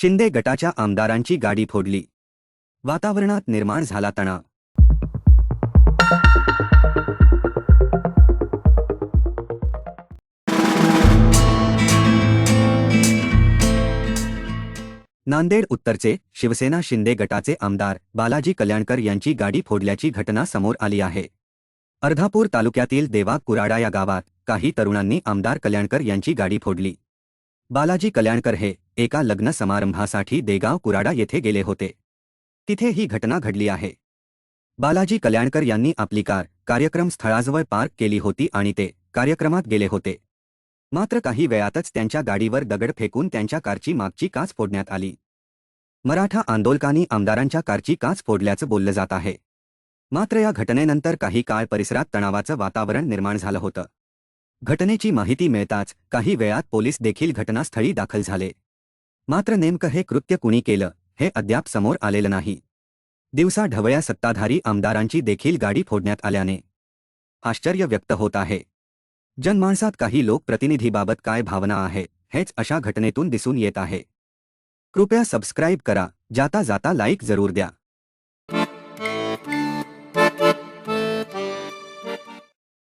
शिंदे गटाच्या आमदारांची गाडी फोडली. वातावरणात निर्माण झाला तणाव. नांदेड उत्तरचे शिवसेना शिंदे गटाचे आमदार बालाजी कल्याणकर यांची गाडी फोडल्याची घटना समोर आली आहे. अर्धापूर तालुक्यातील देवा कुराडा या गावात काही तरुणांनी आमदार कल्याणकर यांची गाडी फोडली. बालाजी कल्याणकर हे एका लग्न समारंभासाठी देगाव कुराडा येथे गेले होते. तिथे ही घटना घडली आहे. बालाजी कल्याणकर यांनी आपली कार कार्यक्रम स्थळाजवळ पार्क केली होती आणि ते कार्यक्रमात गेले होते. मात्र काही वेळातच त्यांच्या गाडीवर दगड फेकून त्यांच्या कारची मागची काच फोडण्यात आली. मराठा आंदोलकांनी आमदारांच्या कारची काच फोडल्याचं बोललं जात आहे. मात्र या घटनेनंतर काही काळ परिसरात तणावाचं वातावरण निर्माण झालं होतं. घटनेची माहिती मिळताच काही वेळात पोलीस देखील घटनास्थळी दाखल झाले. मात्र नेमकं हे कृत्य कुणी केलं हे अद्याप समोर आलेलं नाही. दिवसा ढवळ्या सत्ताधारी आमदारांची देखील गाडी फोडण्यात आल्याने आश्चर्य व्यक्त होत आहे. जनमानसात काही लोकप्रतिनिधीबाबत काय भावना आहे हेच अशा घटनेतून दिसून येत आहे. कृपया सबस्क्राईब करा जाता जाता लाईक जरूर द्या.